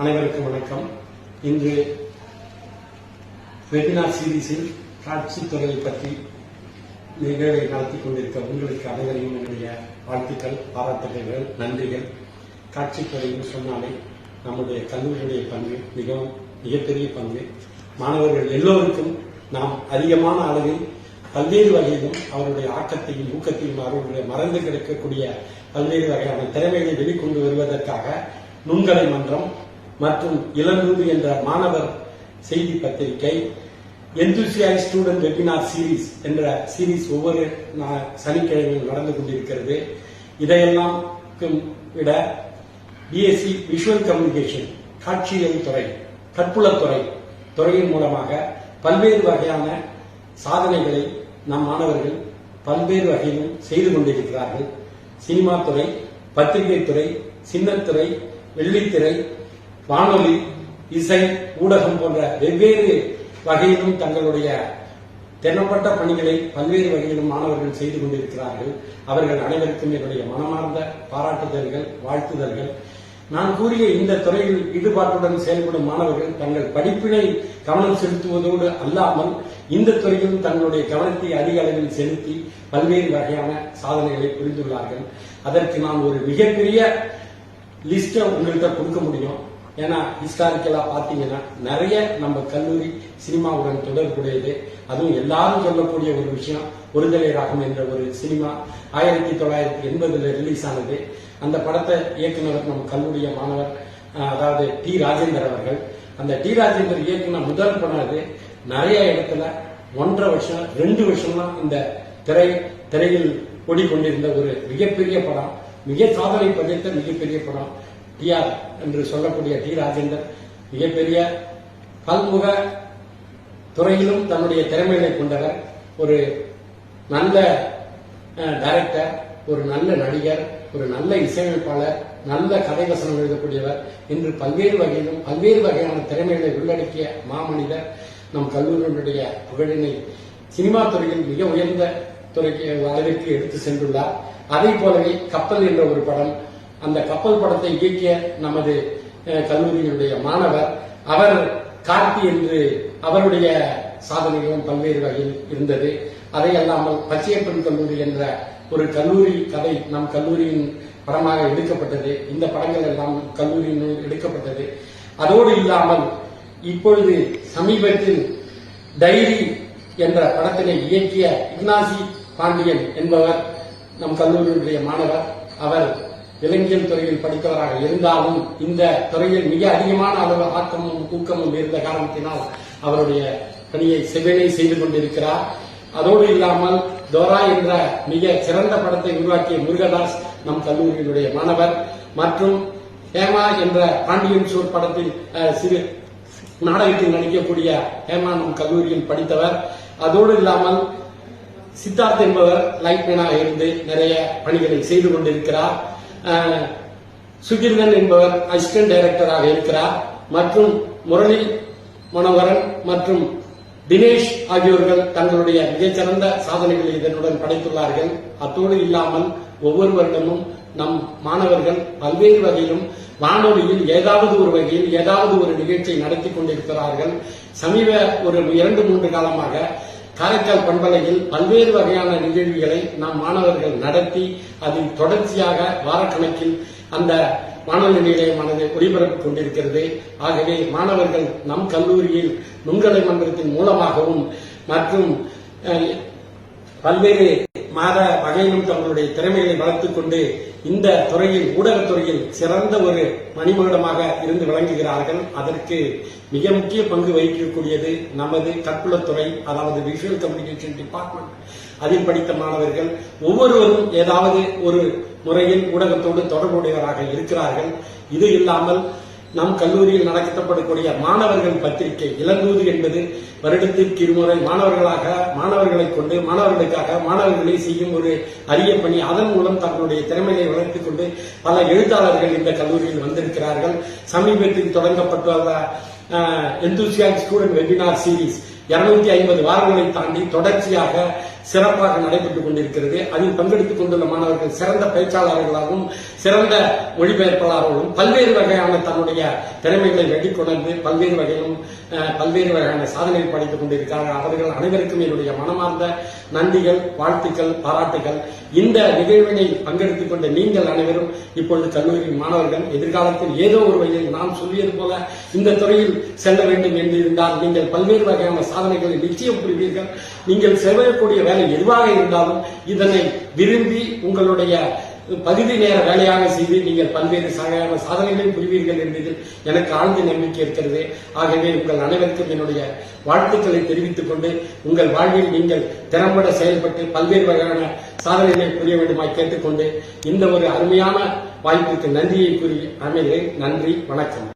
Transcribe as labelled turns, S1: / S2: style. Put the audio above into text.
S1: அனைவருக்கும் வணக்கம். இன்று வெபினார் சீரீஸில் காட்சி துறையை பற்றி நிகழ்வை நடத்தி கொண்டிருக்க உங்களுக்கு அனைவரையும் என்னுடைய வாழ்த்துக்கள் பாராட்டுகள் நன்றிகள். காட்சி என்று சொன்னாலே நம்முடைய கல்லூரியுடைய பங்கு மிகவும் மிகப்பெரிய பங்கு. மாணவர்கள் எல்லோருக்கும் நாம் அதிகமான அளவில் பல்வேறு வகையிலும் அவருடைய ஆக்கத்தையும் ஊக்கத்தையும் அவர்களுடைய மறந்து கிடக்கக்கூடிய பல்வேறு வகையான திறமைகளை வெளிக்கொண்டு வருவதற்காக நுண்கலை மன்றம் மற்றும் இளநூறு என்ற மாணவர் செய்தி பத்திரிகை எந்தூசியாய் ஸ்டூடெண்ட் வெபினார் சீரீஸ் என்ற சீரீஸ் ஒவ்வொரு நா- சனிக்கிழமையும் நடந்து கொண்டிருக்கிறது. இதையெல்லாம் விட பிஎஸ்சி விஷுவல் கம்யூனிகேஷன் காட்சியல் துறை கற்புலத்துறை துறையின் மூலமாக பல்வேறு வகையான சாதனைகளை நம் மாணவர்கள் பல்வேறு வகையிலும் செய்து கொண்டிருக்கிறார்கள். சினிமா துறை பத்திரிகை துறை சின்னத்துறை வெள்ளித்திரை வானொலி இசை ஊடகம் போன்ற வெவ்வேறு வகையிலும் தங்களுடைய தென்னப்பட்ட பணிகளை பல்வேறு வகையிலும் மாணவர்கள் செய்து கொண்டிருக்கிறார்கள். அவர்கள் அனைவருக்கும் என்னுடைய மனமார்ந்த பாராட்டுதல்கள் வாழ்த்துதல்கள். நான் கூறிய இந்த துறையில் ஈடுபாட்டுடன் செயல்படும் மாணவர்கள் தங்கள் படிப்பினை கவனம் செலுத்துவதோடு அல்லாமல் இந்த துறையிலும் தங்களுடைய கவனத்தை அதிக அளவில் செலுத்தி பல்வேறு வகையான சாதனைகளை புரிந்துள்ளார்கள். அதற்கு நான் ஒரு மிகப்பெரிய லிஸ்ட்டை உங்கள்கிட்ட கொடுக்க முடியும். ஏன்னா ஹிஸ்டாரிக்கலா பாத்தீங்கன்னா நிறைய நம்ம கல்லூரி சினிமாவுடன் தொடர்புடையது. அதுவும் எல்லாரும் சொல்லக்கூடிய ஒரு விஷயம் ஒருதலை ராகம் என்ற ஒரு சினிமா ஆயிரத்தி தொள்ளாயிரத்தி எண்பதுல ரிலீஸ் ஆனது. அந்த படத்தை இயக்குனர் நம்ம கல்லூரிய மாணவர் அதாவது டி ராஜேந்தர் அவர்கள். அந்த டி ராஜேந்தர் இயக்குன முதல் படம் அது. நிறைய இடத்துல ஒன்றரை வருஷம் ரெண்டு வருஷம்லாம் இந்த திரை திரையில் ஓடிக்கொண்டிருந்த ஒரு மிகப்பெரிய படம். மிக சாதனை பதித்த மிகப்பெரிய படம். டிஆர் என்று சொல்லக்கூடிய டி ராஜேந்தர் மிகப்பெரிய பல்முக துறையிலும் தன்னுடைய திறமைகளை கொண்டவர். ஒரு நல்ல டைரக்டர் ஒரு நல்ல நடிகர் ஒரு நல்ல இசையமைப்பாளர் நல்ல கதை வசனம் எழுதக்கூடியவர். என்று பல்வேறு வகையிலும் பல்வேறு வகையான திறமைகளை உள்ளடக்கிய மாமனிதர் நம் கல்லூரியினுடைய புகழினை சினிமா துறையில் மிக உயர்ந்த துறைக்கு அளவிற்கு எடுத்து சென்றுள்ளார். அதை போலவே கப்பல் என்ற ஒரு படம் அந்த கப்பல் படத்தை இயக்கிய நமது கல்லூரியினுடைய மாணவர் அவர் கார்த்தி என்று அவருடைய சாதனைகளும் பல்வேறு வகையில் இருந்தது. அதை அல்லாமல் பச்சையப்பன் கல்லூரி என்ற ஒரு கல்லூரி கதை நம் கல்லூரியின் படமாக எடுக்கப்பட்டது. இந்த படங்கள் எல்லாம் கல்லூரியினுள் எடுக்கப்பட்டது. அதோடு இல்லாமல் இப்பொழுது சமீபத்தில் டைரி என்ற படத்தினை இயக்கிய இக்னாசி பாண்டியன் என்பவர் நம் கல்லூரியுடைய மாணவர் அவர் இலங்கியல் துறையில் படித்தவராக இருந்தாலும் இந்த துறையில் மிக அதிகமான அளவு ஆக்கமும் ஊக்கமும் இருந்த காரணத்தினால் அவருடைய பணியை செவ்வனை செய்து கொண்டிருக்கிறார். அதோடு இல்லாமல் தோரா என்ற மிக சிறந்த படத்தை உருவாக்கிய முருகதாஸ் நம் கல்லூரியினுடைய மாணவர். மற்றும் ஹேமா என்ற பாண்டியன் சூர் படத்தில் சிறு நாடகத்தில் நடிக்கக்கூடிய ஹேமா நம் கல்லூரியில் படித்தவர். அதோடு இல்லாமல் சித்தார்த் என்பவர் லைட்மேனாக இருந்து நிறைய பணிகளை செய்து கொண்டிருக்கிறார். சுகிர்தன் என்பவர் அசிஸ்டன்ட் டைரக்டராக இருக்கிறார். மற்றும் முரளி மனோகரன் மற்றும் தினேஷ் ஆகியோர்கள் தங்களுடைய மிகச்சிறந்த சாதனைகளை இதனுடன் படைத்துள்ளார்கள். அத்தோடு இல்லாமல் ஒவ்வொரு வருடமும் நம் மாணவர்கள் பல்வேறு வகையிலும் வானொலியில் ஏதாவது ஒரு வகையில் ஏதாவது ஒரு நிகழ்ச்சியை நடத்தி கொண்டிருக்கிறார்கள். சமீப ஒரு இரண்டு மூன்று காலமாக காரைக்கால் பண்பலையில் பல்வேறு வகையான நிகழ்வுகளை நம் மாணவர்கள் நடத்தி அதில் தொடர்ச்சியாக வாரக்கணக்கில் அந்த வானொலி நிலையமானது ஒளிபரப்பு கொண்டிருக்கிறது. ஆகவே மாணவர்கள் நம் கல்லூரியில் நுண்கலை மன்றத்தின் மூலமாகவும் மற்றும் பல்வேறு மாத வகையிலும் தங்களுடைய திறமைகளை வளர்த்துக் கொண்டு இந்த துறையில் ஊடகத்துறையில் சிறந்த ஒரு மணிமகுடமாக இருந்து விளங்குகிறார்கள். அதற்கு மிக முக்கிய பங்கு வகிக்கக்கூடியது நமது கற்புலத்துறை அதாவது விஷுவல் கம்யூனிகேஷன் டிபார்ட்மெண்ட் அதில் படித்த மாணவர்கள் ஒவ்வொருவரும் ஏதாவது ஒரு முறையில் ஊடகத்தோடு தொடர்புடையவராக இருக்கிறார்கள். இது இல்லாமல் நம் கல்லூரியில் நடத்தப்படக்கூடிய மாணவர்கள் பத்திரிகை இளந்தூது என்பது வருடத்திற்கு இருமுறை மாணவர்களாக மாணவர்களை கொண்டு மாணவர்களுக்காக மாணவர்களை செய்யும் ஒரு அரிய பணி. அதன் மூலம் தங்களுடைய திறமையை வளர்த்துக் கொண்டு பல எழுத்தாளர்கள் இந்த கல்லூரியில் வந்திருக்கிறார்கள். சமீபத்தில் தொடங்கப்பட்டுள்ள எந்தூசியாக் ஸ்டூடெண்ட் வெபினார் சீரீஸ் இருநூத்தி ஐம்பது வாரங்களை தாண்டி தொடர்ச்சியாக சிறப்பாக நடைபெற்றுக் கொண்டிருக்கிறது. அதில் பங்கெடுத்துக் கொண்டுள்ள மாணவர்கள் சிறந்த பேச்சாளர்களாகவும் சிறந்த மொழிபெயர்ப்பாளர்களும் பல்வேறு வகையான தன்னுடைய திறமைகளை வெளிக்கொணர்ந்து பல்வேறு வகையிலும் பல்வேறு வகையான சாதனைகள் படைத்துக் கொண்டிருக்கிறார்கள். அவர்கள் அனைவருக்கும் என்னுடைய மனமார்ந்த நன்றிகள் வாழ்த்துக்கள் பாராட்டுகள். இந்த நிகழ்வினை பங்கெடுத்துக் கொண்ட நீங்கள் அனைவரும் இப்பொழுது கல்லூரி மாணவர்கள் எதிர்காலத்தில் ஏதோ ஒரு வகையில் நாம் சொல்லியது போல இந்த துறையில் செல்ல வேண்டும் என்று இருந்தால் நீங்கள் பல்வேறு வகையான சாதனைகளை நிச்சயம் புரிவீர்கள். நீங்கள் செய்யக்கூடிய வேலை எதுவாக இருந்தாலும் இதனை விரும்பி உங்களுடைய பகுதி நேர வேலையாக செய்து நீங்கள் பல்வேறு வகையான சாதனைகளை புரிவீர்கள் என்பதில் எனக்கு ஆழ்ந்த நம்பிக்கை இருக்கிறது. ஆகவே உங்கள் அனைவருக்கும் என்னுடைய வாழ்த்துக்களை தெரிவித்துக் கொண்டு உங்கள் வாழ்வில் நீங்கள் திறம்பட செயல்பட்டு பல்வேறு வகையான சாதனைகளை புரிய வேண்டுமாய் கேட்டுக்கொண்டு இந்த ஒரு அருமையான வாய்ப்புக்கு நன்றியை கூறி அமைகிறேன். நன்றி வணக்கம்.